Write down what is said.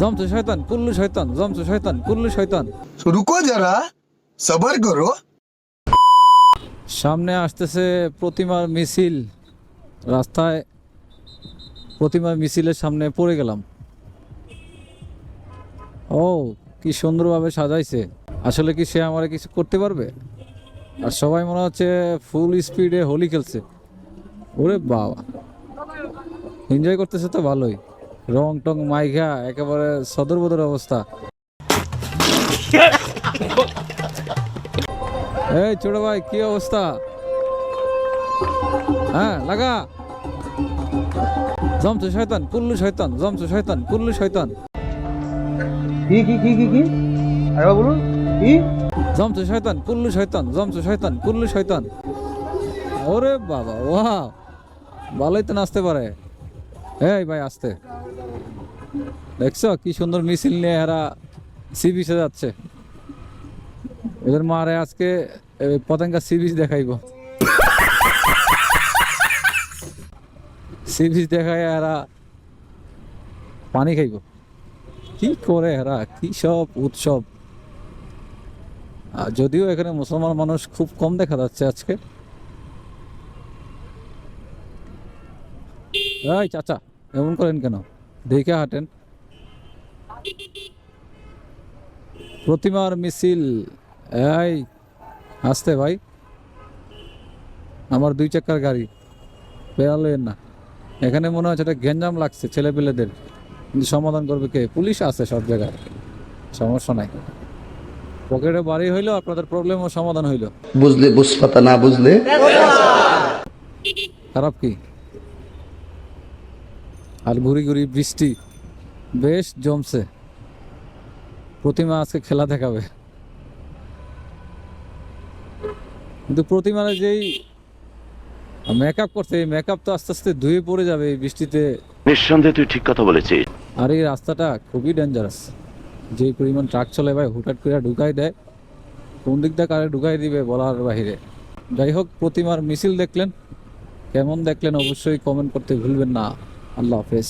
জমছে শয়তান কুল্লু শয়তান জমছে শয়তান কুল্লু শয়তান। রুকো যারা সবার করো। সামনে আসতেছে প্রতিমার মিছিল। রাস্তায় প্রতিমার মিছিলের সামনে পড়ে গেলাম। ও কি সুন্দরভাবে সাজাইছে। আসলে কি সে আমার কিছু করতে পারবে? আর সবাই মনে হচ্ছে ফুল স্পিডে হোলি খেলছে। ওরে বাবা। এনজয় করতেছে তো ভালোই। রং টং মাইঘা একেবারে সদর বদর অবস্থা। এই ছোট ভাই কি অবস্থা? হ্যাঁ লাগা। জমছে শয়তান কুল্লু শয়তান জমছে শয়তান কুল্লু শয়তান। কি কি কি কি কি? আরেকবার বলুন। কি? জমছে শয়তান কুল্লু শয়তান জমছে শয়তান কুল্লু শয়তান। ওরে বাবা ওয়া ভালোই তো নাচতে পারে। এই ভাই, আসতে। দেখছ কি সুন্দর মিছিল নিয়ে এরা সি বিচে যাচ্ছে। এদের মারে আজকে পতেঙ্গা সি বিচ দেখাইব। সি বিচ দেখায় এরা পানি খাইব। কি করে এরা? কি সব উৎসব। যদিও এখানে মুসলমান মানুষ খুব কম দেখা যাচ্ছে আজকে। এই চাচা। এমন করেন কেন? দেখে হাঁটেন। প্রতিমার মিছিল। এই আসতে ভাই। আমার দুই চাকার গাড়ি। বেরালেন না। এখানে মনে হচ্ছে একটা গ্যাঞ্জাম লাগছে ছেলেপেলেদের। কিন্তু সমাধান করবে কে? পুলিশ আছে সব জায়গায়। সমস্যা নাই। পকেটে বাড়ি হইল আপনাদের প্রবলেমও সমাধান হইল। বুঝলে বুঝপাতা না বুঝলে? খারাপ কি? আর ঘুরি ঘুরি বৃষ্টি বেশ জমছে। প্রতিমা আজকে খেলা দেখাবে। কিন্তু প্রতিমার যেই মেকআপ করছে এই মেকআপ তো আস্তে আস্তে ধুয়ে পড়ে যাবে এই বৃষ্টিতে। নিঃসন্দেহে তুই ঠিক কথা বলেছিস। আর এই রাস্তাটা খুবই ডেঞ্জারাস যে পরিমাণ ট্রাক চলে ভাই হুটহাট করে ঢুকাই দেয়। কোন দিক দিয়ে কারে ঢুকাই দিবে বলার বাহিরে। যাই হোক প্রতিমার মিছিল দেখলেন। কেমন দেখলেন অবশ্যই কমেন্ট করতে ভুলবেন না। আল্লাহ হাফেজ